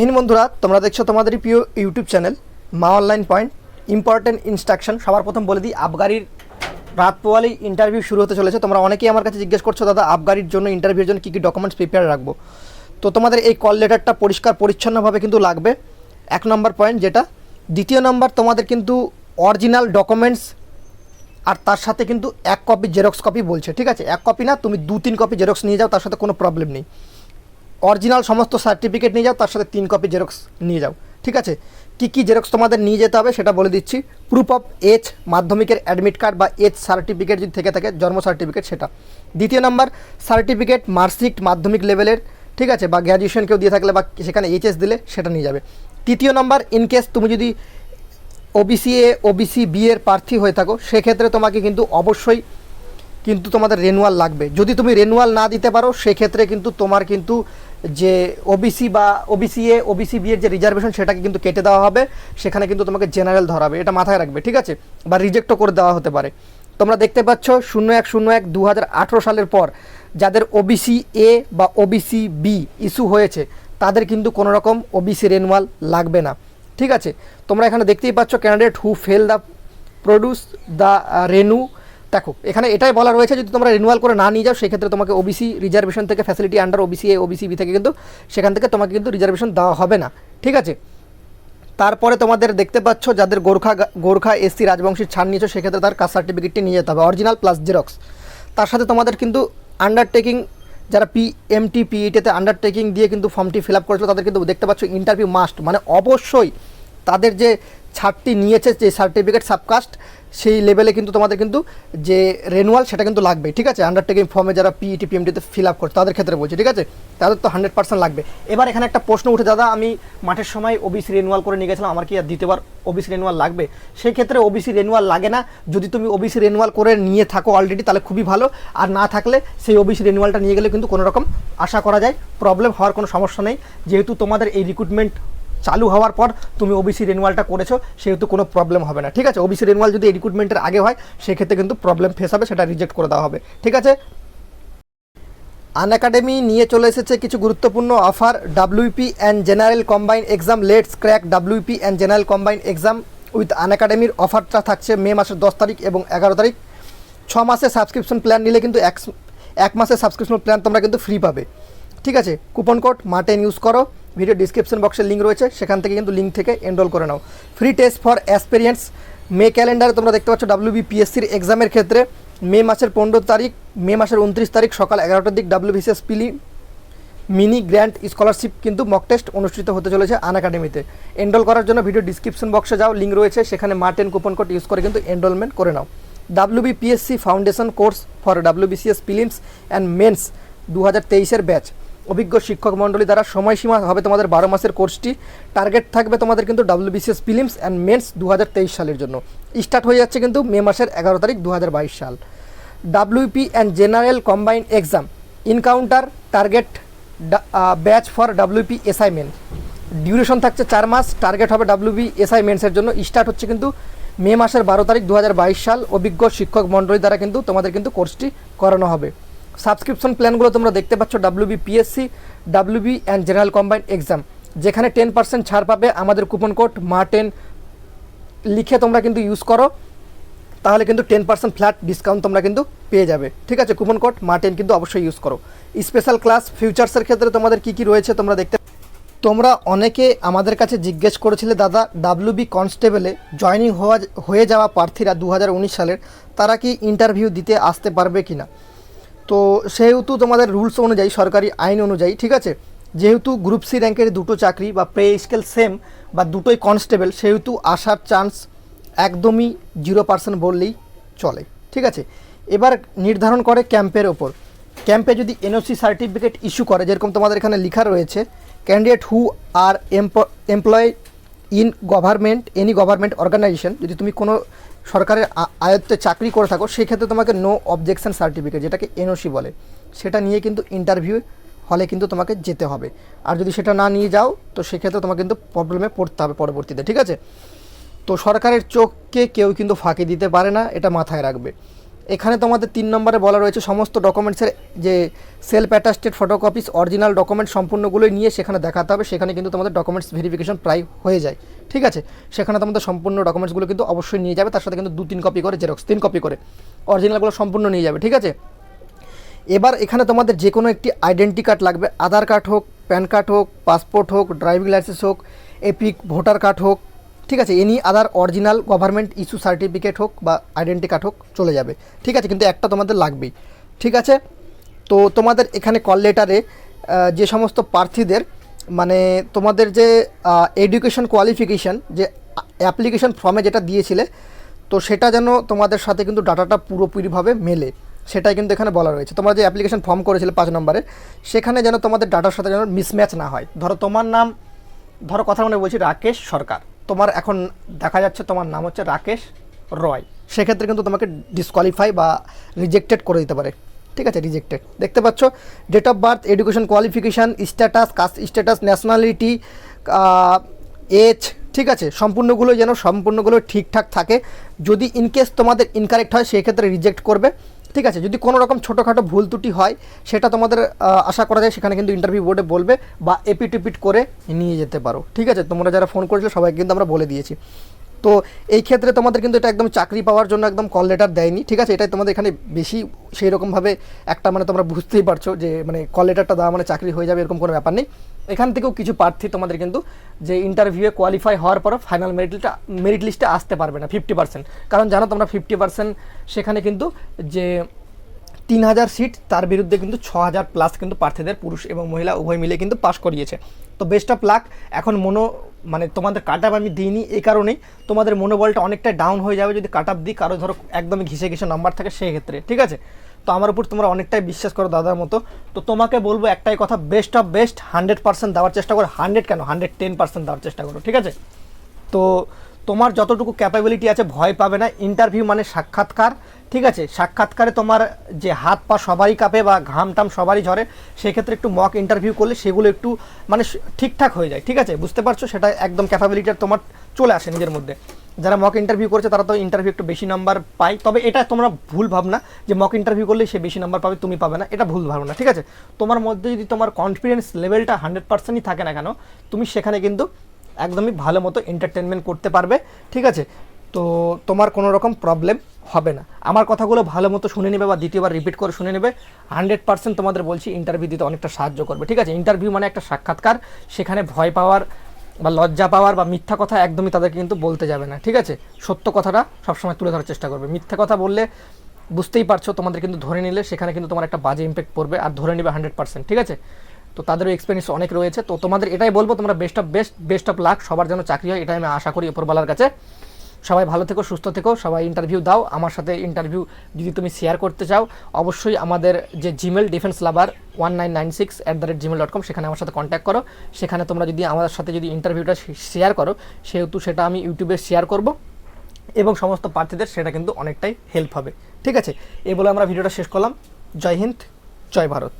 হিন বন্ধুরা, তোমরা দেখছ তোমাদেরই প্রিয় YouTube channel Maa online point. Important instruction সবার প্রথম বলে দিই, আবগারির রাত পোয়ালি ইন্টারভিউ শুরু হতে চলেছে। তোমরা অনেকেই আমার কাছে জিজ্ঞেস করছ, দাদা, আবগারির জন্য ইন্টারভিউর জন্য কী কী ডকুমেন্টস প্রিপেয়ার রাখব? তো তোমাদের এই কল লেটারটা পরিষ্কার, পরিচ্ছন্নভাবে কিন্তু লাগবে। এক নম্বর পয়েন্ট যেটা, দ্বিতীয় নম্বর, তোমাদের কিন্তু অরিজিনাল ডকুমেন্টস আর তার সাথে কিন্তু এক কপি জেরক্স কপি বলছে, ঠিক আছে? এক কপি না, তুমি দু তিন কপি জেরক্স নিয়ে যাও, তার সাথে কোনো প্রবলেম নেই। অরিজিনাল সমস্ত সার্টিফিকেট নিয়ে যাও, তার সাথে তিন কপি জেরক্স নিয়ে যাও। ঠিক আছে? কী কী জেরক্স তোমাদের নিয়ে যেতে হবে সেটা বলে দিচ্ছি। প্রুফ অফ এজ মাধ্যমিকের অ্যাডমিট কার্ড বা এজ সার্টিফিকেট যদি থেকে থাকে, জন্ম সার্টিফিকেট সেটা। দ্বিতীয় নাম্বার সার্টিফিকেট মার্কশিট মাধ্যমিক লেভেলের ঠিক আছে? বা গ্র্যাজুয়েশন কেউ দিয়ে থাকলে বা সেখানে এইচএস দিলে সেটা নিয়ে যাবে। তৃতীয় নাম্বার ইনকেস তুমি যদি ওবিসি এ ওবিসি বি এর প্রার্থী হয়ে থাকো, সেক্ষেত্রে তোমাকে কিন্তু অবশ্যই কিন্তু তোমাদের রেনুয়াল লাগবে। যদি তুমি রেনুয়াল না দিতে পারো, সেক্ষেত্রে কিন্তু তোমার কিন্তু যে ওবিসি বা ওবিসি এ ওবিসি বি এর যে রিজার্ভেশন সেটাকে কিন্তু কেটে দেওয়া হবে। সেখানে কিন্তু তোমাকে জেনারেল ধরাবে। এটা মাথায় রাখবে, ঠিক আছে? বা রিজেক্টও করে দেওয়া হতে পারে। তোমরা দেখতে পাচ্ছ শূন্য এক শূন্য এক দু হাজার আঠেরো সালের পর যাদের ওবিসি এ বা ওবিসি বি ইস্যু হয়েছে, তাদের কিন্তু কোনো রকম ওবিসি রেনুয়াল লাগবে না, ঠিক আছে? তোমরা এখানে দেখতেই পাচ্ছ candidate who fail the produce the রেনু দেখো, এখানে এটাই বলা রয়েছে, যদি তোমরা রিনুয়াল করে না নিয়ে যাও, সেক্ষেত্রে তোমাকে ওবিসি রিজার্ভেশন থেকে facility under OBC A OBC B থেকে কিন্তু সেখান থেকে তোমাকে কিন্তু রিজার্ভেশন দেওয়া হবে না। ঠিক আছে? তারপরে তোমাদের দেখতে পাচ্ছ, যাদের গোর্খা গোর্খা এসসি রাজবংশীর ছাড় নিয়েছো, সেক্ষেত্রে তার কাস্ট সার্টিফিকেটটি নিয়ে যেতে হবে। অরিজিনাল প্লাস জেরক্স তার সাথে তোমাদের কিন্তু আন্ডারটেকিং যারা পি এমটি পিইটিতে আন্ডারটেকিং দিয়ে কিন্তু ফর্মটি ফিল আপ করেছিল, তাদের কিন্তু দেখতে পাচ্ছ ইন্টারভিউ মাস্ট মানে অবশ্যই তাদের যে ছাড়টি নিয়েছে, যে সার্টিফিকেট সাবকাস্ট সেই লেভেলে কিন্তু তোমাদের কিন্তু যে রেনুয়াল সেটা কিন্তু লাগবে, ঠিক আছে? আন্ডারটেকিং ফর্মে যারা পিইটি পিএমটিতে ফিল আপ করছে, তাদের ক্ষেত্রে বলছি, ঠিক আছে? তাদের তো হান্ড্রেড পার্সেন্ট লাগবে। এবার এখানে একটা প্রশ্ন উঠে, দাদা, আমি মাঠের সময় ওবিসি রেনুয়াল করে নিয়ে গেছিলাম, আমার কি আর দ্বিতীয়বার ওবিসি রেনুয়াল লাগবে? সেই ক্ষেত্রে ওবিসি রেনুয়াল লাগে না, যদি তুমি ওবিসি রেনুয়াল করে নিয়ে থাকো অলরেডি তাহলে খুবই ভালো। আর না থাকলে সেই ওবিসি রেনুয়ালটা নিয়ে গেলে কিন্তু কোনো রকম আশা করা যায় প্রবলেম হওয়ার কোনো সমস্যা নেই। যেহেতু তোমাদের এই রিক্রুটমেন্ট চালু হওয়ার পর তুমি ওবিসি রেনুয়ালটা করেছ, সেহেতু কোনো প্রবলেম হবে না। ঠিক আছে? ওবিসি রেনুয়াল যদি রিক্রুটমেন্টের আগে হয়, সেক্ষেত্রে কিন্তু প্রবলেম ফেস হবে, সেটা রিজেক্ট করে দেওয়া হবে। ঠিক আছে? আন একাডেমি নিয়ে চলে এসেছে কিছু গুরুত্বপূর্ণ offer WP and general combine exam let's crack WP and general combine exam with আন একাডেমির অফারটা থাকছে মে মাসের দশ তারিখ এবং এগারো তারিখ। ছ মাসের সাবস্ক্রিপশন প্ল্যান নিলে কিন্তু এক এক মাসের সাবস্ক্রিপশন প্ল্যান তোমরা কিন্তু ফ্রি পাবে। ঠিক আছে? কুপন কোড মার্টেন ইউজ করো। ভিডিও ডিসক্রিপশন বক্সের লিঙ্ক রয়েছে, সেখান থেকে কিন্তু লিঙ্ক থেকে এনরোল করে নাও। Free test for experience May ক্যালেন্ডারে তোমরা দেখতে পাচ্ছ ডাব্লিউবিপিএসসির এক্সামের ক্ষেত্রে মে মাসের পনেরো তারিখ, মে মাসের উনত্রিশ তারিখ সকাল এগারোটার দিক ডাব্লিউবিসিএস পিলি মিনি গ্র্যান্ড স্কলারশিপ কিন্তু মক টেস্ট অনুষ্ঠিত হতে চলেছে আন একাডেমিতে এনরোল করার জন্য ভিডিও ডিসক্রিপশন বক্সে যাও লিঙ্ক রয়েছে, সেখানে মার্টেন কুপন কোড ইউজ করে কিন্তু এনরোলমেন্ট করে নাও। WBPSC foundation course for WBCS prelims and mains দু হাজার তেইশের ব্যাচ অভিজ্ঞ শিক্ষক মণ্ডলী দ্বারা সময়সীমা হবে তোমাদের বারো মাসের কোর্সটি। টার্গেট থাকবে তোমাদের কিন্তু ডাব্লিউবিসিএস ফিলিমস অ্যান্ড মেন্স দু হাজার তেইশ সালের জন্য। স্টার্ট হয়ে যাচ্ছে কিন্তু মে মাসের এগারো তারিখ দু হাজার বাইশ সাল। WP and general combine exam encounter target batch for WP assignment duration থাকছে চার মাস টার্গেট হবে ডাব্লিউবি অ্যাসাইনমেন্টসের জন্য। স্টার্ট হচ্ছে কিন্তু মে মাসের বারো তারিখ দু হাজার বাইশ সাল। অভিজ্ঞ শিক্ষক মণ্ডলী দ্বারা কিন্তু তোমাদের কিন্তু কোর্সটি করানো হবে। সাবস্ক্রিপশন প্ল্যানগুলো তোমরা দেখতে পাচ্ছ WB PSC WB and general combine exam যেখানে টেন পার্সেন্ট ছাড় পাবে আমাদের কুপন কোড মার্টেন। লিখে তোমরা কিন্তু ইউজ করো, তাহলে কিন্তু টেন পার্সেন্ট ফ্ল্যাট ডিসকাউন্ট তোমরা কিন্তু পেয়ে যাবে। ঠিক আছে কুপন কোড মার্টেন কিন্তু অবশ্যই ইউজ করো। স্পেশাল ক্লাস ফিউচার্সের ক্ষেত্রে তোমাদের কী কী রয়েছে তোমরা দেখতে তোমরা অনেকে আমাদের কাছে জিজ্ঞেস করেছিলে, দাদা ডাব্লিউবি কনস্টেবলে জয়নিং হওয়া, হয়ে যাওয়া প্রার্থীরা দু হাজার উনিশ সালের, তারা কি ইন্টারভিউ দিতে আসতে পারবে কি না তো সেহেতু তোমাদের রুলস অনুযায়ী, সরকারি আইন অনুযায়ী, ঠিক আছে? যেহেতু গ্রুপ সি র্যাঙ্কের দুটো চাকরি বা পে স্কেল সেম বা দুটোই কনস্টেবল, সেহেতু আসার চান্স একদমই জিরো পার্সেন্ট বললেই চলে, ঠিক আছে? এবার নির্ধারণ করে ক্যাম্পের ওপর। ক্যাম্পে যদি এনওসি সার্টিফিকেট ইস্যু করে, যেরকম তোমাদের এখানে লেখা রয়েছে candidate who are employ in government any government organisation যদি তুমি কোনো সরকারের আয়ত্তে চাকরি করে থাকো সেক্ষেত্রে তোমাকে নো অবজেকশন সার্টিফিকেট যেটাকে এনওসি বলে। সেটা নিয়ে কিন্তু ইন্টারভিউ হলে কিন্তু তোমাকে যেতে হবে। আর যদি সেটা না নিয়ে যাও, তো সেক্ষেত্রে তোমাকে কিন্তু প্রবলেমে পড়তে হবে পরবর্তীতে, ঠিক আছে? তো সরকারের চোখকে কেউ কিন্তু ফাঁকি দিতে পারে না, এটা মাথায় রাখবে। এখানে তোমাদের তিন নম্বরে বলা রয়েছে, সমস্ত ডকুমেন্টসের যে self attested photocopies original document সম্পূর্ণগুলোই নিয়ে সেখানে দেখাতে হবে, সেখানে কিন্তু তোমাদের ডকুমেন্টস ভেরিফিকেশন প্রায় হয়ে যায়। ঠিক আছে? সেখানে তোমাদের সম্পূর্ণ ডকুমেন্টসগুলো কিন্তু অবশ্যই নিয়ে যাবে, তার সাথে কিন্তু দু তিন কপি করে জেরক্স তিন কপি করে। অরিজিনালগুলো সম্পূর্ণ নিয়ে যাবে, ঠিক আছে? এবার এখানে তোমাদের যে কোনো একটি আইডেন্টি কার্ড লাগবে, আধার কার্ড হোক প্যান কার্ড হোক পাসপোর্ট হোক ড্রাইভিং লাইসেন্স হোক এপিক ভোটার কার্ড হোক, ঠিক আছে? Any other original government issue certificate হোক বা আইডেন্টি কার্ড হোক চলে যাবে, ঠিক আছে? কিন্তু একটা তোমাদের লাগবেই, ঠিক আছে? তো তোমাদের এখানে কল লেটারে যে সমস্ত প্রার্থীদের মানে তোমাদের যে এডুকেশন কোয়ালিফিকেশান যে অ্যাপ্লিকেশন ফর্মে যেটা দিয়েছিলে, তো সেটা যেন তোমাদের সাথে কিন্তু ডাটাটা পুরোপুরিভাবে মেলে, সেটাই কিন্তু এখানে বলা রয়েছে। তোমরা যে অ্যাপ্লিকেশন ফর্ম করেছিলে পাঁচ নম্বরে, সেখানে যেন তোমাদের ডাটার সাথে যেন মিসম্যাচ না হয়। ধরো তোমার নাম, ধরো কথা মনে বলছি রাকেশ সরকার। তোমার এখন দেখা যাচ্ছে তোমার নাম হচ্ছে রাকেশ রয়। সেক্ষেত্রে কিন্তু তোমাকে ডিসকোয়ালিফাই বা রিজেক্টেড করে দিতে পারে। ঠিক আছে রিজেক্টেড দেখতে পাচ্ছ date of birth education qualification status caste status nationality age ঠিক আছে, সম্পূর্ণগুলো যেন সম্পূর্ণগুলো ঠিকঠাক থাকে। যদি ইনকেস তোমাদের ইনকারেক্ট হয়, সেক্ষেত্রে রিজেক্ট করবে। ঠিক আছে, যদি কোনো রকম ছোটোখাটো ভুল ত্রুটি হয়, সেটা তোমাদের আশা করা যায়, সেখানে কিন্তু ইন্টারভিউ বোর্ডে বলবে বা এপিটিপিট করে নিয়ে যেতে পারো। ঠিক আছে, তোমরা যারা ফোন করেছিলে সবাইকে কিন্তু আমরা বলে দিয়েছি। তো এই ক্ষেত্রে তোমাদের কিন্তু এটা একদম চাকরি পাওয়ার জন্য একদম কল লেটার দেয়নি, ঠিক আছে? এটাই তোমাদের এখানে বেশি সেই রকমভাবে একটা মানে তোমরা বুঝতেই পারছ যে মানে কল লেটারটা দেওয়া মানে চাকরি হয়ে যাবে, এরকম কোনো ব্যাপার নেই। এখান থেকেও কিছু প্রার্থী তোমাদের কিন্তু যে ইন্টারভিউয়ে কোয়ালিফাই হওয়ার পরও ফাইনাল মেরিট লিস্টে মেরিট লিস্টে আসতে পারবে না ফিফটি পার্সেন্ট কারণ জানো তোমরা ফিফটি পার্সেন্ট সেখানে কিন্তু যে তিন হাজার সিট তার বিরুদ্ধে কিন্তু ছ হাজার প্লাস কিন্তু প্রার্থীদের পুরুষ এবং মহিলা উভয় মিলে কিন্তু পাশ করিয়েছে। তো বেস্ট অফ লাক এখন মনো মানে তোমাদের কাট আমি দিইনি এই কারণেই তোমাদের মনোবলটা অনেকটা ডাউন হয়ে যাবে যদি কাট আপ দিই, কারও ধরো একদমই ঘিসে ঘিসে নাম্বার থাকে সেই ক্ষেত্রে ঠিক আছে? তো আমার উপর তোমরা অনেকটাই বিশ্বাস করো দাদার মতো। তো তোমাকে বলব একটাই কথা best of best hundred percent দেওয়ার চেষ্টা করো। হান্ড্রেড কেন? হান্ড্রেড টেন পার্সেন্ট দেওয়ার চেষ্টা করো, ঠিক আছে? তো তোমার যতটুকু ক্যাপাবিলিটি আছে, ভয় পাবে না। ইন্টারভিউ মানে সাক্ষাৎকার, ঠিক আছে? সাক্ষাৎকারে তোমার যে হাত পা সবারই কাঁপে বা ঘাম টাম সবারই ঝরে, সেক্ষেত্রে একটু মক ইন্টারভিউ করলে সেগুলো একটু মানে ঠিকঠাক হয়ে যায়, ঠিক আছে? বুঝতে পারছ? সেটা একদম ক্যাপাবিলিটি তোমার চলে আসে নিজের মধ্যে। যারা মক ইন্টারভিউ করেছে, তারা তো ইন্টারভিউ একটু বেশি নাম্বার পায়। তবে এটা তোমরা ভুল ভাবনা যে মক ইন্টারভিউ করলে সে বেশি নাম্বার পাবে, তুমি পাবে না। এটা ভুল ভাবনা, ঠিক আছে? তোমার মধ্যে যদি তোমার কনফিডেন্স লেভেলটা হান্ড্রেড পার্সেন্টই থাকে না কেন, তুমি সেখানে কিন্তু একদমই ভালো মতো এন্টারটেনমেন্ট করতে পারবে, ঠিক আছে? তো তোমার কোনো রকম প্রবলেম হবে না। আমার কথাগুলো ভালো মতো শুনে নেবে বা দ্বিতীয়বার রিপিট করে শুনে নেবে। হান্ড্রেড পার্সেন্ট তোমাদের বলছি ইন্টারভিউ দিতে অনেকটা সাহায্য করবে, ঠিক আছে? ইন্টারভিউ মানে একটা সাক্ষাৎকার, সেখানে ভয় পাওয়ার বা লজ্জা পাওয়ার বা মিথ্যা কথা একদমই তাদেরকে কিন্তু বলতে যাবে না, ঠিক আছে? সত্য কথাটা সবসময় তুলে ধরার চেষ্টা করবে। মিথ্যা কথা বললে বুঝতেই পারছ, তোমাদের কিন্তু ধরে নিলে সেখানে কিন্তু তোমার একটা বাজে ইম্প্যাক্ট পড়বে, আর ধরে নেবে হান্ড্রেড পার্সেন্ট ঠিক আছে? তো তাদেরও এক্সপিরিয়েন্স অনেক রয়েছে। তো তোমাদের এটাই বলব, তোমরা best of best best of luck সবার যেন চাকরি হয়, এটাই আমি আশা করি উপরবালার কাছে। সবাই ভালো থেকো, সুস্থ থেকো, সবাই ইন্টারভিউ দাও। আমার সাথে ইন্টারভিউ যদি তুমি শেয়ার করতে চাও, অবশ্যই আমাদের যে Gmail defence lover one nine nine six at the rate Gmail dot com সেখানে আমার সাথে কন্ট্যাক্ট করো। সেখানে তোমরা যদি আমার সাথে যদি ইন্টারভিউটা শেয়ার করো, সেহেতু সেটা আমি ইউটিউবে শেয়ার করব। এবং সমস্ত প্রার্থীদের সেটা কিন্তু অনেকটাই হেল্প হবে। ঠিক আছে? এই বলে আমরা ভিডিওটা শেষ করলাম। জয় হিন্দ, জয় ভারত।